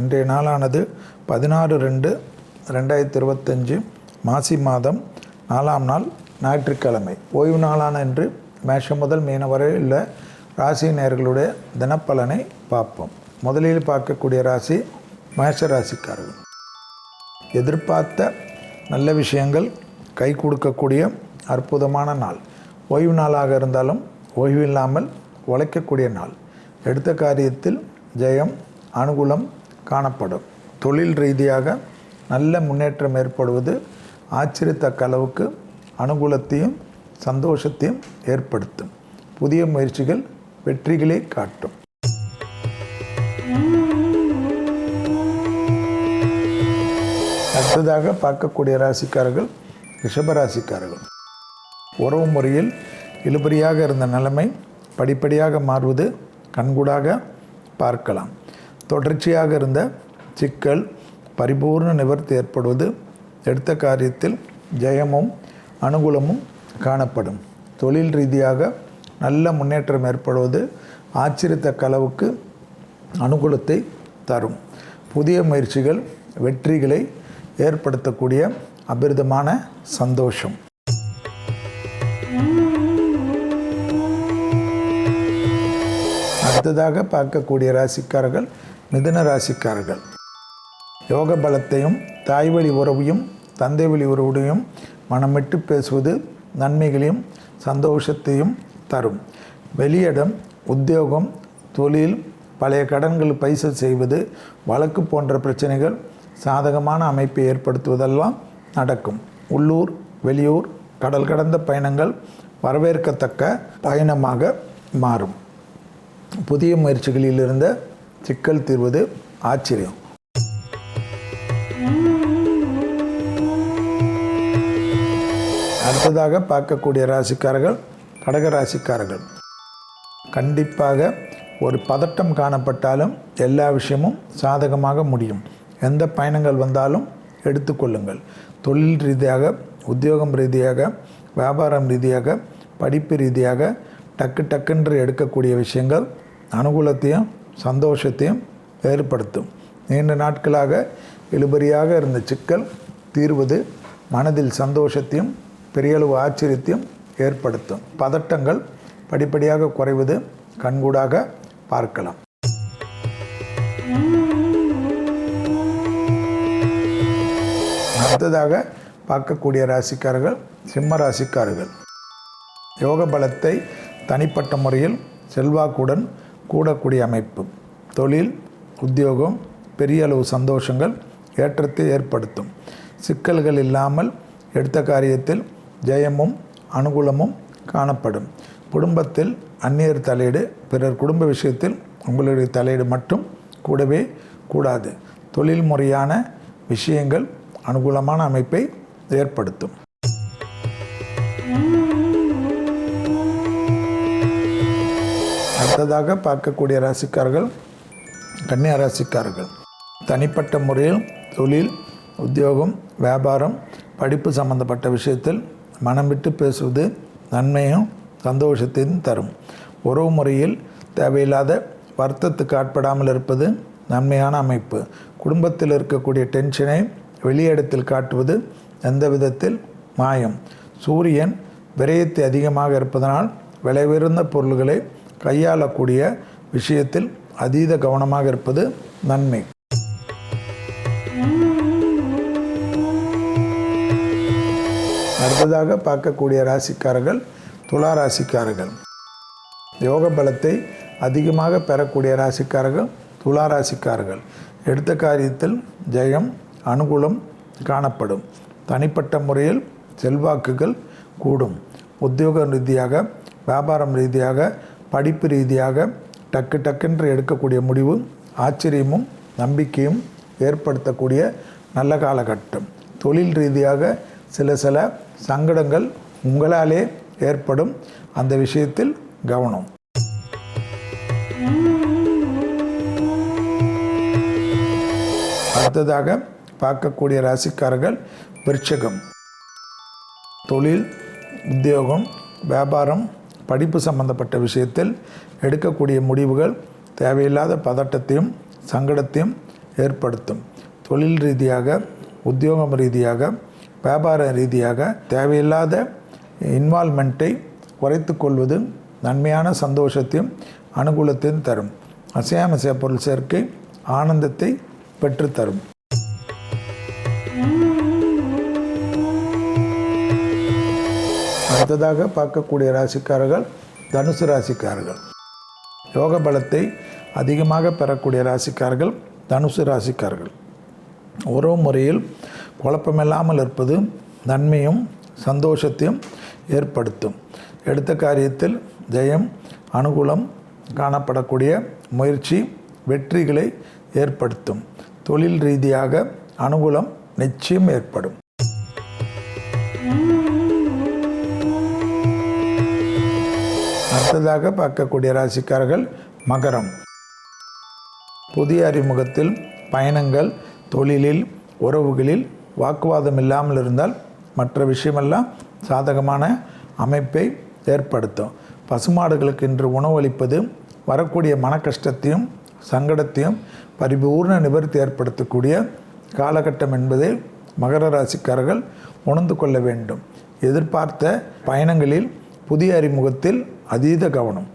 இன்றைய நாளானது பதினாறு ரெண்டு ரெண்டாயிரத்தி இருபத்தஞ்சு மாசி மாதம் நாலாம் நாள் ஞாயிற்றுக்கிழமை. ஓய்வு நாளான இன்று மேஷம் முதல் மீன வரை உள்ள ராசி நேயர்களுடைய தினப்பலனை பார்ப்போம். முதலில் பார்க்கக்கூடிய ராசி மேஷ ராசிக்காரர்கள். எதிர்பார்த்த நல்ல விஷயங்கள் கை கொடுக்கக்கூடிய அற்புதமான நாள். ஓய்வு நாளாக இருந்தாலும் ஓய்வு இல்லாமல் உழைக்கக்கூடிய நாள். எடுத்த காரியத்தில் ஜெயம் அனுகூலம் காணப்படும். தொழில் ரீதியாக நல்ல முன்னேற்றம் ஏற்படுவது ஆச்சரியத்தக்க அளவுக்கு அனுகூலத்தையும் சந்தோஷத்தையும் ஏற்படுத்தும். புதிய முயற்சிகள் வெற்றிகளை காட்டும். அடுத்ததாக பார்க்கக்கூடிய ராசிக்காரர்கள் ரிஷபராசிக்காரர்கள் உறவு முறையில் இழுபறியாக இருந்த நிலைமை படிப்படியாக மாறுவது கண்கூடாக பார்க்கலாம். தொடர்ச்சியாக இருந்த சிக்கல் பரிபூர்ண நிவர்த்தி ஏற்படுவது எடுத்த காரியத்தில் ஜெயமும் அனுகூலமும் காணப்படும். தொழில் ரீதியாக நல்ல முன்னேற்றம் ஏற்படுவது ஆச்சரியத்தக்க அளவுக்கு அனுகூலத்தை தரும். புதிய முயற்சிகள் வெற்றிகளை ஏற்படுத்தக்கூடிய அபிரிதமான சந்தோஷம். அடுத்ததாக பார்க்கக்கூடிய ராசிக்காரர்கள் மிதுன ராசிக்காரர்கள் யோக பலத்தையும் தாய் வழி உறவையும் தந்தை வழி உறவுடையும் மனமிட்டு பேசுவது நன்மைகளையும் சந்தோஷத்தையும் தரும். வெளியிடம் உத்தியோகம் தொழில் பழைய கடன்கள் பைசல் செய்வது வழக்கு போன்ற பிரச்சனைகள் சாதகமான அமைப்பை ஏற்படுத்துவதெல்லாம் நடக்கும். உள்ளூர் வெளியூர் கடல் கடந்த பயணங்கள் வரவேற்கத்தக்க பயணமாக மாறும். புதிய முயற்சிகளில் இருந்த சிக்கல் தீர்வது ஆச்சரியம். அடுத்ததாக பார்க்கக்கூடிய ராசிக்காரர்கள் கடக ராசிக்காரர்கள். கண்டிப்பாக ஒரு பதட்டம் காணப்பட்டாலும் எல்லா விஷயமும் சாதகமாக முடியும். எந்த பயணங்கள் வந்தாலும் எடுத்துக்கொள்ளுங்கள். தொழில் ரீதியாக உத்தியோகம் ரீதியாக வியாபாரம் ரீதியாக படிப்பு ரீதியாக டக்கு டக்குன்று எடுக்கக்கூடிய விஷயங்கள் அனுகூலத்தையும் சந்தோஷத்தையும் ஏற்படுத்தும். நீண்ட நாட்களாக இழுபறியாக இருந்த சிக்கல் தீர்வது மனதில் சந்தோஷத்தையும் பெரியளவு ஆச்சரியத்தையும் ஏற்படுத்தும். பதட்டங்கள் படிப்படியாக குறைவது கண்கூடாக பார்க்கலாம். அடுத்ததாக பார்க்கக்கூடிய ராசிக்காரர்கள் சிம்ம ராசிக்காரர்கள். யோக பலத்தை தனிப்பட்ட முறையில் செல்வாக்குடன் கூடக்கூடிய அமைப்பு. தொழில் உத்தியோகம் பெரிய அளவு சந்தோஷங்கள் ஏற்றத்தை ஏற்படுத்தும். சிக்கல்கள் இல்லாமல் எடுத்த காரியத்தில் ஜெயமும் அனுகூலமும் காணப்படும். குடும்பத்தில் அந்நியர் தலையீடு பிறர் குடும்ப விஷயத்தில் உங்களுடைய தலையீடு மட்டும் கூடவே கூடாது. தொழில் முறையான விஷயங்கள் அனுகூலமான அமைப்பை ஏற்படுத்தும். அடுத்ததாக பார்க்கக்கூடிய ராசிக்காரர்கள் கன்னியா ராசிக்காரர்கள். தனிப்பட்ட முறையில் தொழில் உத்தியோகம் வியாபாரம் படிப்பு சம்பந்தப்பட்ட விஷயத்தில் மனம் விட்டு பேசுவது நன்மையும் சந்தோஷத்தையும் தரும். உறவு முறையில் தேவையில்லாத வருத்தத்துக்கு ஆட்படாமல் இருப்பது நன்மையான அமைப்பு. குடும்பத்தில் இருக்கக்கூடிய டென்ஷனை வெளியிடத்தில் காட்டுவது எந்த விதத்தில் மாயம். சூரியன் விரயத்தை அதிகமாக இருப்பதனால் விலை உயர்ந்த பொருள்களை கையாளக்கூடிய விஷயத்தில் அதீத கவனமாக இருப்பது நன்மை. அடுத்ததாக பார்க்கக்கூடிய ராசிக்காரர்கள் துலா ராசிக்காரர்கள். யோக பலத்தை அதிகமாக பெறக்கூடிய ராசிக்காரர்கள் துலா ராசிக்காரர்கள். எடுத்த காரியத்தில் ஜெயம் அனுகூலம் காணப்படும். தனிப்பட்ட முறையில் செல்வாக்குகள் கூடும். உத்தியோக ரீதியாக வியாபாரம் ரீதியாக படிப்பு ரீதியாக டக்கு டக்குன்று எடுக்கக்கூடிய முடிவு ஆச்சரியமும் நம்பிக்கையும் ஏற்படுத்தக்கூடிய நல்ல காலகட்டம். தொழில் ரீதியாக சில சில சங்கடங்கள் உங்களாலே ஏற்படும். அந்த விஷயத்தில் கவனம். அடுத்ததாக பார்க்கக்கூடிய ராசிக்காரர்கள் விருட்சகம் தொழில் உத்தியோகம் வியாபாரம் படிப்பு சம்பந்தப்பட்ட விஷயத்தில் எடுக்கக்கூடிய முடிவுகள் தேவையில்லாத பதட்டத்தையும் சங்கடத்தையும் ஏற்படுத்தும். தொழில் ரீதியாக உத்தியோகம் ரீதியாக வியாபார ரீதியாக தேவையில்லாத இன்வால்மெண்ட்டை குறைத்து கொள்வது நன்மையான சந்தோஷத்தையும் அனுகூலத்தையும் தரும். அசையாமசைய பொருள் சேர்க்கை ஆனந்தத்தை பெற்றுத்தரும். அடுத்ததாக பார்க்கக்கூடிய ராசிக்காரர்கள் தனுசு ராசிக்காரர்கள். யோக பலத்தை அதிகமாக பெறக்கூடிய ராசிக்காரர்கள் தனுசு ராசிக்காரர்கள். உறவு முறையில் குழப்பமில்லாமல் இருப்பது நன்மையும் சந்தோஷத்தையும் ஏற்படுத்தும். எடுத்த காரியத்தில் ஜெயம் அனுகூலம் காணப்படக்கூடிய முயற்சி வெற்றிகளை ஏற்படுத்தும். தொழில் ரீதியாக அனுகூலம் நிச்சயம் ஏற்படும். அடுத்ததாக பார்க்கக்கூடிய ராசிக்காரர்கள் மகரம். புதிய அறிமுகத்தில் பயணங்கள் தொழிலில் உறவுகளில் வாக்குவாதம் இல்லாமல் இருந்தால் மற்ற விஷயமெல்லாம் சாதகமான அமைப்பை ஏற்படுத்தும். பசுமாடுகளுக்கு இன்று உணவளிப்பது வரக்கூடிய மன கஷ்டத்தையும் சங்கடத்தையும் பரிபூர்ண நிவர்த்தி ஏற்படுத்தக்கூடிய காலகட்டம் என்பதை மகர ராசிக்காரர்கள் உணர்ந்து கொள்ள வேண்டும். எதிர்பார்த்த பயணங்களில் புதிய அறிமுகத்தில் அதீத கவனம்.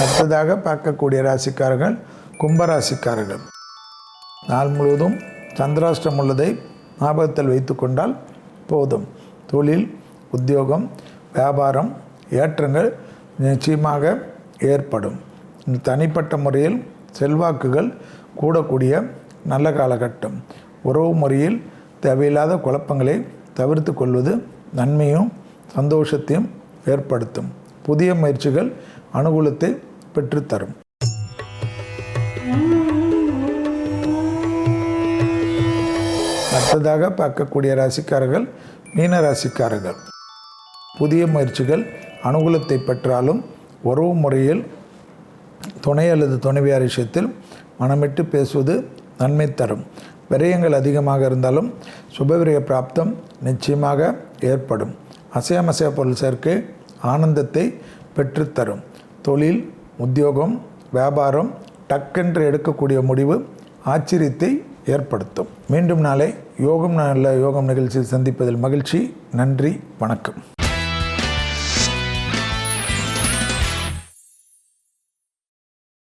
அடுத்ததாக பார்க்கக்கூடிய ராசிக்காரர்கள் கும்பராசிக்காரர்கள். நாள் முழுவதும் சந்திராஷ்டம் உள்ளதை ஞாபகத்தில் வைத்து கொண்டால் போதும். தொழில் உத்தியோகம் வியாபாரம் ஏற்றங்கள் நிச்சயமாக ஏற்படும். தனிப்பட்ட முறையில் செல்வாக்குகள் கூடக்கூடிய நல்ல காலகட்டம். உறவு முறையில் தேவையில்லாத குழப்பங்களை தவிர்த்து கொள்வது நன்மையும் சந்தோஷத்தையும் ஏற்படுத்தும். புதிய முயற்சிகள் அனுகூலத்தை பெற்றுத்தரும். அடுத்ததாக பார்க்கக்கூடிய ராசிக்காரர்கள் மீன ராசிக்காரர்கள். புதிய முயற்சிகள் அனுகூலத்தை பெற்றாலும் உறவு முறையில் துணை அல்லது துணைவியார் விஷயத்தில் மனமிட்டு பேசுவது நன்மை தரும். விரயங்கள் அதிகமாக இருந்தாலும் சுபவிரய பிராப்தம் நிச்சயமாக ஏற்படும். அசையமசைய பொருள் சேர்க்கை ஆனந்தத்தை பெற்றுத்தரும். தொழில் உத்தியோகம் வியாபாரம் டக்கென்று எடுக்கக்கூடிய முடிவு ஆச்சரியத்தை ஏற்படுத்தும். மீண்டும் நாளை யோகம் நல்ல யோகம் நிகழ்ச்சியில் சந்திப்பதில் மகிழ்ச்சி. நன்றி வணக்கம்.